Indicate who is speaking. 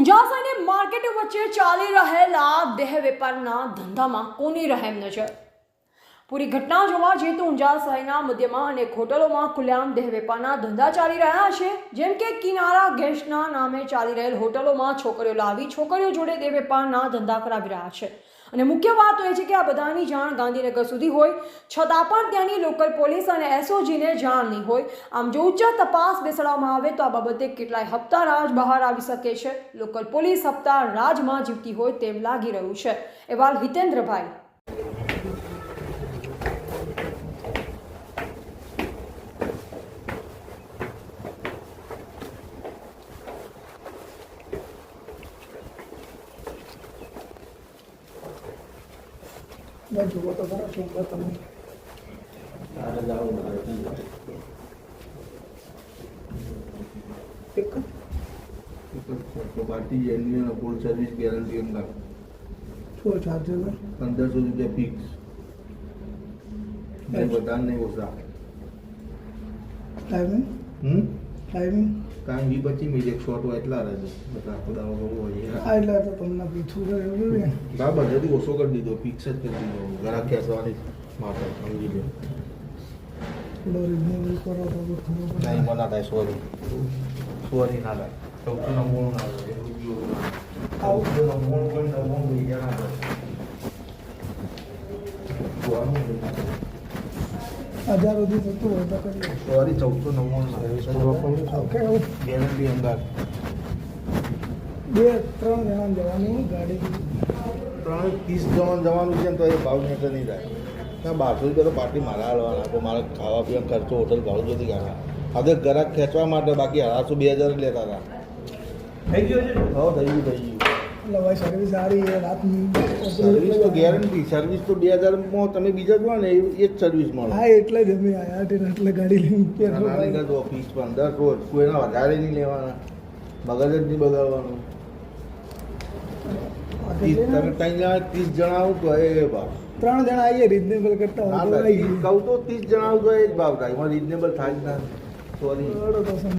Speaker 1: ઊંઝા અને માર્કેટ વચ્ચે ચાલી રહેલા દેહ વેપારના ધંધામાં કોની રહેમ નજર? પૂરી ઘટના જોવા જઈએ તો ઊંઝા શહેરના મધ્યમાં અને હોટલોમાં ખુલ્લેઆમ દેહ વેપારના ધંધા ચાલી રહ્યા છે. જેમ કે કિનારા ગેસ્ટના નામે ચાલી રહેલ હોટલોમાં છોકરીઓ લાવી છોકરીઓ જોડે દેહ વેપારના ધંધા કરાવી રહ્યા છે. અને મુખ્ય વાત એ છે કે આ બધાની જાણ ગાંધીનગર સુધી હોય. છતાં પણ ત્યાંની લોકલ પોલીસ અને એસઓજીને જાણ નહીં હોય. આમ જો ઉચ્ચ તપાસ બેસાડવામાં આવે તો આ બાબતે કેટલાય હપ્તા રાજ બહાર આવી શકે છે. લોકલ પોલીસ હપ્તા રાજમાં જીવતી હોય તેમ લાગી રહ્યું છે. એવા હિતેન્દ્રભાઈ.
Speaker 2: મેં જુઓ તો ખરો શું તમે
Speaker 3: party genuine full service guarantee અંદર
Speaker 2: શું ચાર્જર
Speaker 3: પંદરસો રૂપિયા ફિક્સ વધારે નહીં ઓછા.
Speaker 2: ટાઈમિંગ ટાઈમિંગ
Speaker 3: કાંઈ બી પછી મિનિટ એક શોર્ટ હોય એટલા રહે બધા બધા બહુ હોય
Speaker 2: આ એટલે તો તમને પીછું છે એવું ને
Speaker 3: બરાબર જલ્દી ઓછો કરી દીધો ફિક્સ જ કરી દીધો. ઘરા ખેંચવાની માટે સમજી લો.
Speaker 2: થોડો રિઝનેબલ કરો તો
Speaker 3: નહીં મના થાય સોરી સોરી ના થાય. ચૌદસો ના રૂપિયો. ના થાય. ચૌદસો કોઈ નવ્વાણું બીજા ના થાય. જોવાનું નહીં.
Speaker 2: હજાર સુધી થતું હોય તો કરી
Speaker 3: સોરી ચૌદસો નવ્વાણું
Speaker 2: ઓકે એવું
Speaker 3: ગેરંટી અંગાર
Speaker 2: બે ત્રણ જણા જવાની ગાડી.
Speaker 3: ત્રણ ત્રીસ જણા જવાનું છે તો એ ભાવ મેટર નહીં થાય ના બારસો રૂપિયા તો પાર્ટી મારા હાલવાના તો મારે ખાવા પીવા ખર્ચો હોટલ ભાડું જતી કાઢવા. હવે ગ્રાહક ખેંચવા માટે બાકી અઢારસો બે હજાર જ લેતા હતા. થઈ ગયું છે હા થઈ ગયું થઈ ગયું.
Speaker 2: એટલે ભાઈ સર્વિસ સારી છે રાતની
Speaker 3: સર્વિસ તો ગેરંટી સર્વિસ તો બે હજારમાં તમે બીજા જો ને એ એ જ સર્વિસ મળે.
Speaker 2: હા એટલે જ અમે આયા ગાડી લઈને
Speaker 3: રોજ કોઈના વધારે નહીં લેવાના. મગજ જ નહીં બગાડવાનું. તમે ત્રણ જણા ત્રીસ જણા આવું તો એ ભાવ.
Speaker 2: ત્રણ જણા આવીએ રિઝનેબલ કરતા
Speaker 3: કહું તો ત્રીસ જણા આવું તો એ જ ભાવ થાય. એમાં રિઝનેબલ થાય જ ના. સોરી